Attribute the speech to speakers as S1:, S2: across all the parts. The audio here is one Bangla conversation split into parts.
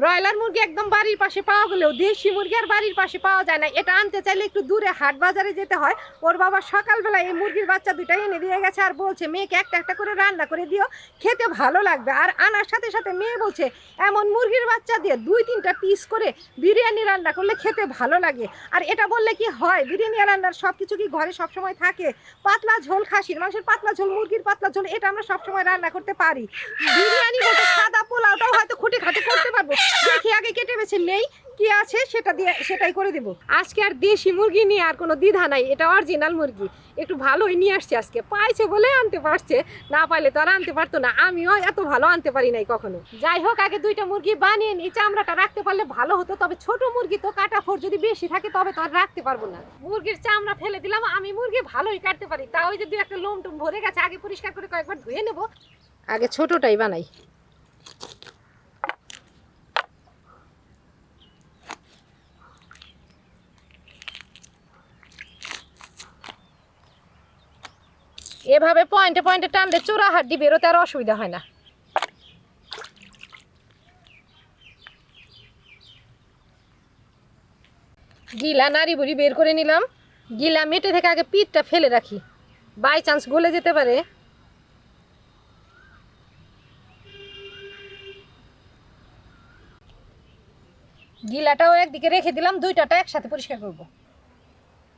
S1: ব্রয়লার মুরগি একদম বাড়ির পাশে পাওয়া গেলেও দেশি মুরগি আর বাড়ির পাশে পাওয়া যায় না। এটা আনতে চাইলে একটু দূরে হাট বাজারে যেতে হয়। ওর বাবা সকালবেলা এই মুরগির বাচ্চা দুটা এনে দিয়ে গেছে আর বলছে, মেয়েকে একটা একটা করে রান্না করে দিও, খেতে ভালো লাগবে। আর আনার সাথে সাথে মেয়ে বলছে, এমন মুরগির বাচ্চা দিয়ে দুই তিনটা পিস করে বিরিয়ানি রান্না করলে খেতে ভালো লাগে। আর এটা বললে কি হয়? বিরিয়ানি রান্নার সব কিছু কি ঘরে সবসময় থাকে? পাতলা ঝোল খাসির মাংসের পাতলা ঝোল, মুরগির পাতলা ঝোল, এটা আমরা সবসময় রান্না করতে পারি। বিরিয়ানি সাদা পোলাওটাও হয়তো খুঁটে খাটে করতে পারব। দেখি আগে কেটে বেছে নেই, কি আছে সেটা দিয়ে সেটাই করে দেবো। আজকে আর দেশি মুরগি নিয়ে আর কোনো দ্বিধা নাই, এটা অরিজিনাল মুরগি। একটু ভালোই নিয়ে আসছে আজকে। পাইছে বলে আনতে পারছে, না পাইলে তো আর আনতে পারতো না। আমিও এত ভালো আনতে পারি নাই কখনো। যাই হোক, আগে দুইটা মুরগি বানিয়ে নিই। চামড়াটা রাখতে পারলে ভালো হতো, তবে ছোট মুরগি তো কাটা ফোর যদি বেশি থাকে, তবে তো আর রাখতে পারব না। মুরগির চামড়া ফেলে দিলাম, আমি মুরগি ভালোই কাটতে পারি। তা ওই যে দুই একটা লোম টুম ভরে গেছে, আগে পরিষ্কার করে কয়েকবার ধুয়ে নেব। আগে ছোটটাই বানাই। এভাবে পয়েন্টে পয়েন্টে টানলে চোরা হাড্ডি বেরোতে আর অসুবিধা হয় না। গিলা নাড়ি বুড়ি বের করে নিলাম। গিলা মেটে থেকে আগে পিঠটা ফেলে রাখি। বাই চান্স গলে যেতে পারে। গিলাটাও একদিকে রেখে দিলাম, দুইটাটা একসাথে পরিষ্কার করব।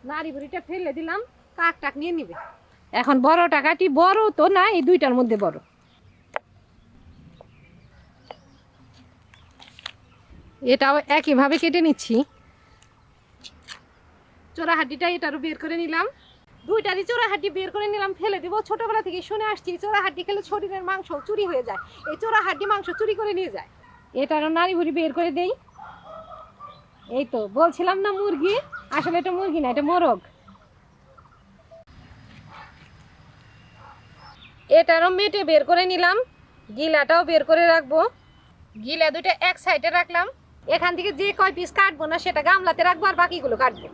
S1: নাড়ি বুড়িটা ফেলে দিলাম কাক টাক নিয়ে নিবে। এখন বড়টা টাকাটি বড় তো না, এই দুইটার মধ্যে বড়। এটাও একইভাবে কেটে নিচ্ছি। চোরা হাড্ডিটা এটারও বের করে নিলাম। দুইটারই চোরা হাড্ডি বের করে নিলাম, ফেলে দেবো। ছোটবেলা থেকে শুনে আসছি চোরা হাড্ডি খেলে শরীরের মাংস চুরি হয়ে যায়। এই চোরা হাড্ডি মাংস চুরি করে নিয়ে যায়। এটারও নাড়ি ভুড়ি বের করে দেই। এই তো, বলছিলাম না মুরগি, আসলে এটা মুরগি না, এটা মোরগ। এটারও মেটে বের করে নিলাম, গিলাটাও বের করে রাখব। গিলা দুটো এক সাইডে রাখলাম, এখান থেকে যে কয় পিস কাটবো না সেটা গামলাতে রাখব আর বাকিগুলো কাটবো।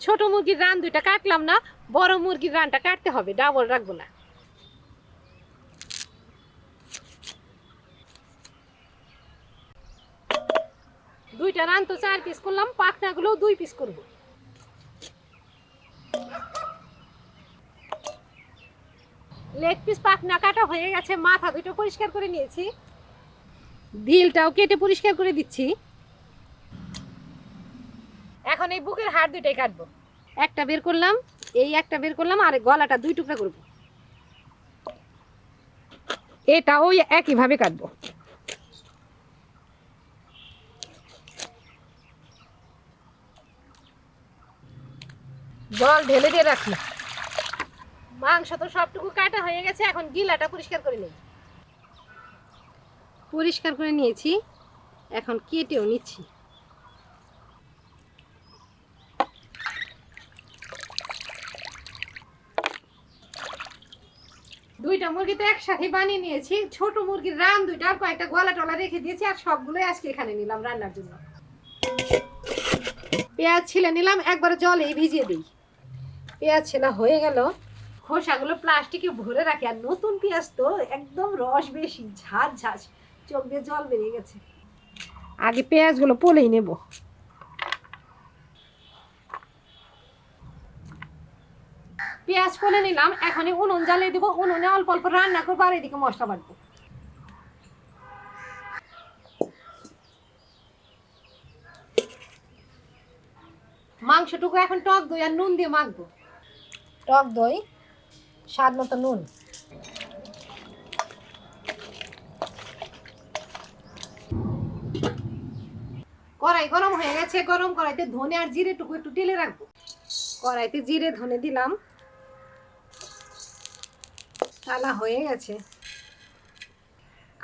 S1: ছোট মুরগির রান দুইটা কাটলাম না, বড় মুরগির রানটা কাটতে হবে ডাবল রাখব না। দুইটা রান তো চার পিস করলাম পাখনাগুলো দুই পিস করব। লেগ পিস পাখনা কাটা হয়ে গেছে, মাথা দুটো পরিষ্কার করে নিয়েছি। দিলটাও কেটে পরিষ্কার করে দিচ্ছি। এখন এই বুকের হাড় দুইটাই কাটবো। একটা বের করলাম, এই একটা বের করলাম, আর গলাটা দুই টুকরা করব। এটা ওই একইভাবে কাটবো। জল ঢেলে দিয়ে রাখলাম। মাংস তো সবটুকু কাটা হয়ে গেছে, এখন গিলাটা পরিষ্কার করে নেই। পরিষ্কার করে নিয়েছি, এখন কেটেও নিচ্ছি। দুইটা মুরগি তো একসাথে বানিয়ে নিয়েছি, ছোট মুরগির রান দুইটা আর কয়েকটা গলা টলা রেখে দিয়েছি, আর সবগুলোই আজকে এখানে নিলাম রান্নার জন্য। পেঁয়াজ ছিলে নিলাম, একবারে জলে ভিজিয়ে দিই। পেঁয়াজ ছেলা হয়ে গেল। খোসাগুলো প্লাস্টিকে ভরে রাখি আর নতুন পেঁয়াজ তো একদম রস বেশি ঝাঁঝ ঝাঁঝ চোখ দিয়ে জল বেরিয়ে গেছে। আগে পেঁয়াজগুলো পলেই নেব। পেঁয়াজ পলে নিলাম এখন উনুন জ্বালিয়ে দেবো। উনুনে অল্প অল্প রান্না করব আর এদিকে মশলা বাটবো। মাংসটুকু এখন টক দই আর নুন দিয়ে মাখবো। টক দই? স্বাদ মতো নুন। কড়াই গরম হয়ে গেছে, গরম কড়াইতে ধনে আর জিরে টুকু একটু টেলে রাখব। কড়াইতে জিরে, ধনে দিলাম। টালা হয়ে গেছে।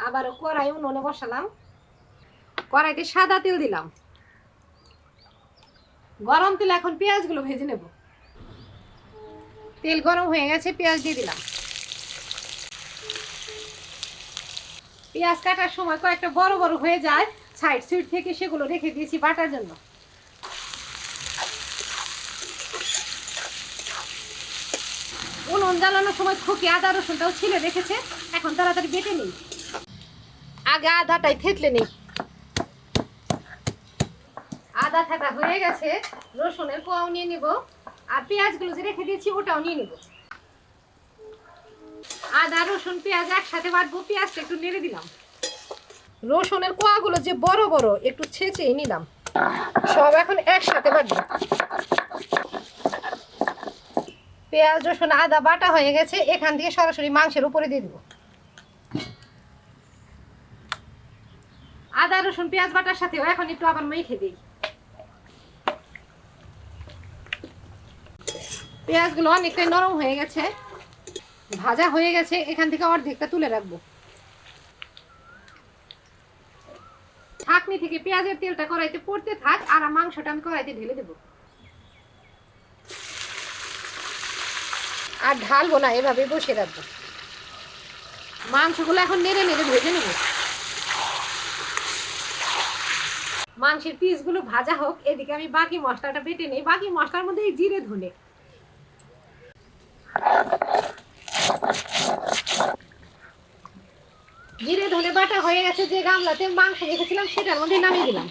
S1: আবারও কড়াই উনুনে বসালাম। কড়াইতে সাদা তেল দিলাম। গরম তেল এখন পেঁয়াজগুলো ভেজে নেব। তেল গরম হয়ে গেছে, পেঁয়াজ দিয়ে দিলাম। পেঁয়াজ কাটার সময় কয়েকটা বড় বড় হয়ে যায় সাইড সুইড থেকে সেগুলো রেখে দিয়েছি বাটার জন্য। উনুন জ্বালানোর সময় খুকি আদা রসুনটাও ছিলে রেখেছে, এখন তাড়াতাড়ি বেটে নিই। আগে আদাটাই থেতলে নেই। আদা থাকা হয়ে গেছে, রসুনের কোয়াও নিয়ে নিব। আর পেঁয়াজগুলো যে রেখে দিয়েছি, ওটাও নিয়ে নিব। আদা, রসুন, পেঁয়াজ একসাথে বাটবো। পেঁয়াজটা একটু নেড়ে দিলাম। রসুনের কোয়াগুলো যে বড় বড়, একটু ছেঁচে নিলাম। সব এখন একসাথে বাটবো। পেঁয়াজ, রসুন, আদা বাটা হয়ে গেছে। এখান থেকে সরাসরি মাংসের উপরে দিয়ে দিব। আদা, রসুন, পেঁয়াজ বাটার সাথেও এখন একটু আবার মেখে দিই। পেঁয়াজগুলো অনেকটাই নরম হয়ে গেছে। ভাজা হয়ে গেছে, এখান থেকে অর্ধেকটা তুলে রাখব। ছাকনি থেকে পেঁয়াজের তেলটা কড়াইতে পড়তে থাক, আর মাংসটা আমি কড়াইতে ঢেলে দেবো। আর ঢালবো না, এভাবে বসে রাখব। মাংসগুলো এখন নেড়ে নেড়ে ভেজে নেব। মাংসের পিসগুলো ভাজা হোক, এদিকে আমি বাকি মশলাটা বেটে নেই। বাকি মশলার মধ্যে এই জিরে ধনে। জিরে ধনে বাটা হয়ে গেছে, যে গামলাতে মাংস রেখেছিলাম সেটার মধ্যে নামিয়ে দিলাম।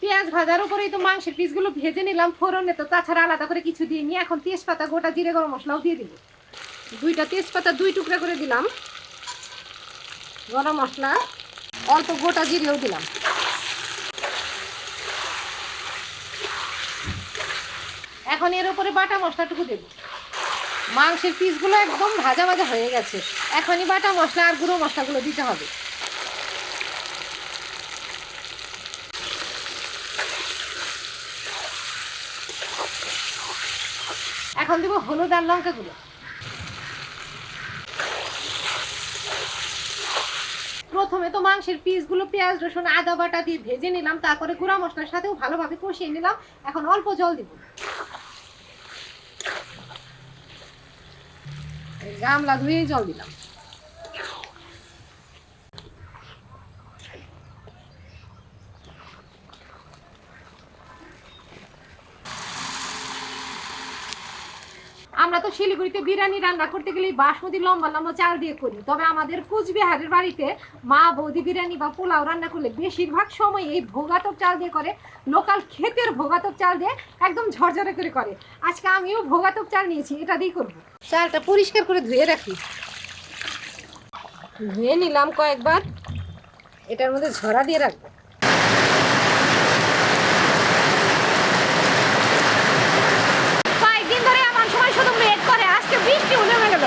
S1: পেঁয়াজ ভাজার উপরেই তো মাংসের পিসগুলো ভেজে নিলাম ফোড়নে, তো তাছাড়া আলাদা করে কিছু দিয়ে নিয়ে এখন তেজপাতা, গোটা জিরে গরম মশলাও দিয়ে দিব। দুইটা তেজপাতা, দুই টুকরা করে দিলাম। গরম মশলা, অল্প গোটা জিরেও দিলাম। এখন এর উপরে বাটা মশলাটুকু দেব। মাংসের পিসগুলো একদম ভাজা ভাজা হয়ে গেছে। এখনই বাটা মশলা আর গুঁড়ো মশলাগুলো দিতে হবে। এখন দেবো হলুদ আর লঙ্কা গুঁড়ো প্রথমে তো মাংসের পিসগুলো পেঁয়াজ, রসুন, আদা বাটা দিয়ে ভেজে নিলাম, তারপরে গুঁড়া মশলার সাথেও ভালোভাবে কষিয়ে নিলাম। এখন অল্প জল দিব। গামলা ধুয়ে জল দিলাম আমরা তো শিলিগুড়িতে বিরিয়ানি রান্না করতে গেলে বাসমতি লম্বা লম্বা চাল দিয়ে করি। তবে আমাদের কুচবিহারের বাড়িতে মা, বৌদি বিরিয়ানি বা পোলাও রান্না করলে বেশিরভাগ সময় এই ভোগাতক চাল দিয়ে করে। লোকাল ক্ষেতের ভোগাতক চাল দিয়ে একদম ঝরঝরে করে করে। আজকে আমিও ভোগাতক চাল নিয়েছি, এটা দিয়ে করব। চালটা পরিষ্কার করে ধুয়ে রাখি। ধুয়ে নিলাম কয়েকবার। এটার মধ্যে ঝরা দিয়ে রাখব কয়েকদিন ধরে এমন সময় শুধু মেঘ করে আজকে বৃষ্টি নেমে গেল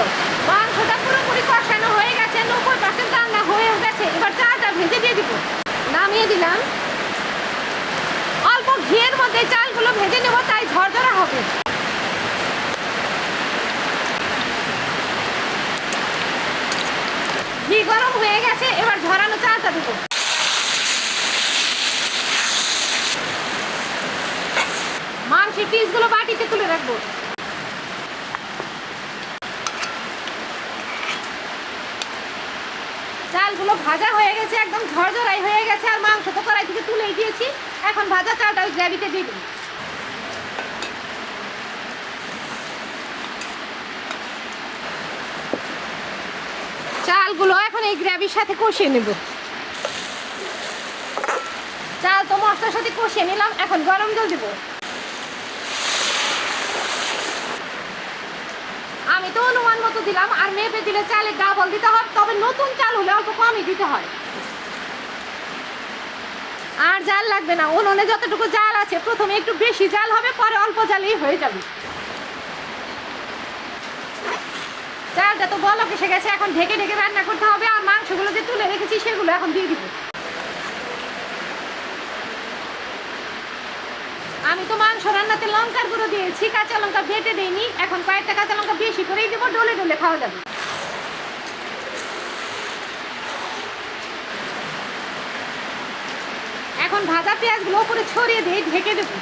S1: মাংসটা পুরোপুরি কষানো হয়ে গেছে নব্বই পার্সেন্ট রান্না হয়েও গেছে এবার চালটা ভেজে দিয়ে দিব নামিয়ে দিলাম অল্প ঘিয়ের মধ্যে চালগুলো ভেজে নেব, তাই ঝরঝরা হবে। ঘি গরম হয়ে গেছে, এবার ঝরানো চালটা দেবো মাংসের পিসগুলো বাটিতে তুলে রাখব। চালগুলো ভাজা হয়ে গেছে, একদম ঝরঝরাই হয়ে গেছে, আর মাংস তো কড়াই থেকে তুলেই দিয়েছি। এখন ভাজা চালটা ওই গ্রেভিতে দিয়ে চালগুলো এখন এই গ্রেভির সাথে কষিয়ে নেব। চাল তো মশলার সাথে কষিয়ে নিলাম, এখন গরম জল দেবো। আমি তো অনুমান মতো দিলাম, আর মেপে দিলে চালে ডাবল দিতে হয়, তবে নতুন চাল হলে অল্প কমই দিতে হয়। আর জাল লাগবে না, উনুনে যতটুকু জাল আছে, প্রথমে একটু বেশি জাল হবে, পরে অল্প জালেই হয়ে যাবে। চালটা তো বলক, এসে গেছে, এখন ঢেকে ঢেকে রান্না করতে হবে, আর মাংসগুলো যে তুলে রেখেছি সেগুলো এখন দিয়ে দিব। আমি তো মাংস রান্নাতে লঙ্কার গুঁড়ো দিয়েছি, কাঁচা লঙ্কা বেটে দেইনি, এখন কয়েকটা কাঁচা লঙ্কা বেশি করেই দেবো, ডলে ডলে খাওয়া যাবে। এখন ভাজা পেঁয়াজগুলো উপরে ছড়িয়ে দিয়ে ঢেকে দেবো।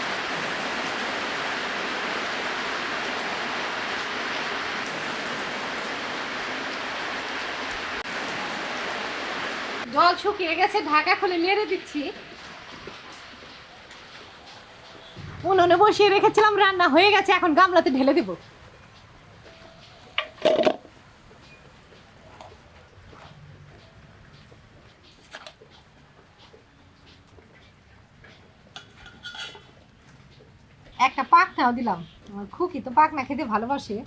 S1: জল শুকিয়ে গেছে, ঢাকা খুলে মেরে দিচ্ছি। উনুনে বসিয়ে রেখেছিলাম, রান্না হয়ে গেছে, এখন গামলাতে ঢেলে দেব। একটা পাখনাও দিলাম। খুকি তো পাখনা খেতে ভালোবাসে।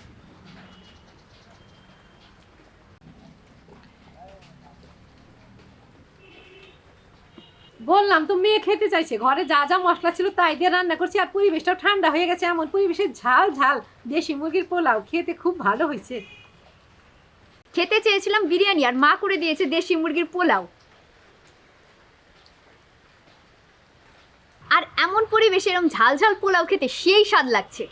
S1: বললাম, তো মেয়ে খেতে চাইছে। ঘরে যা যা মশলা ছিল তাই দিয়ে রান্না করছি, আর পরিবেশটাও ঠান্ডা হয়ে গেছে এমন। পরিবেশে ঝাল ঝাল। দেশি মুরগির পোলাও খেতে খুব ভালো হয়েছে।
S2: খেতে চেয়েছিলাম বিরিয়ানি, আর মা করে দিয়েছে দেশি মুরগির পোলাও। আর এমন পরিবেশে এরকম ঝাল ঝাল পোলাও খেতে সেই স্বাদ লাগছে।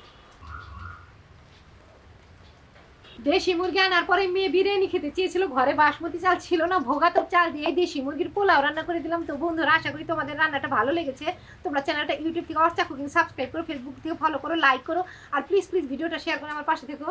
S1: দেশি মুরগি আনার পরে মেয়ে বিরিয়ানি খেতে চেয়েছিল, ঘরে বাসমতি চাল ছিল না ভোগা ভোগাতক চাল দিয়ে দেশি মুরগির পোলাও রান্না করে দিলাম। তো বন্ধুরা, আশা করি তোমাদের রান্নাটা ভালো লেগেছে। তোমরা চ্যানেলটা ইউটিউব থেকে অর্চা কুকিং সাবস্ক্রাইব করো ফেসবুক থেকে ফলো করো লাইক করো, আর প্লিজ প্লিজ ভিডিওটা শেয়ার করে আমার পাশে থেকো।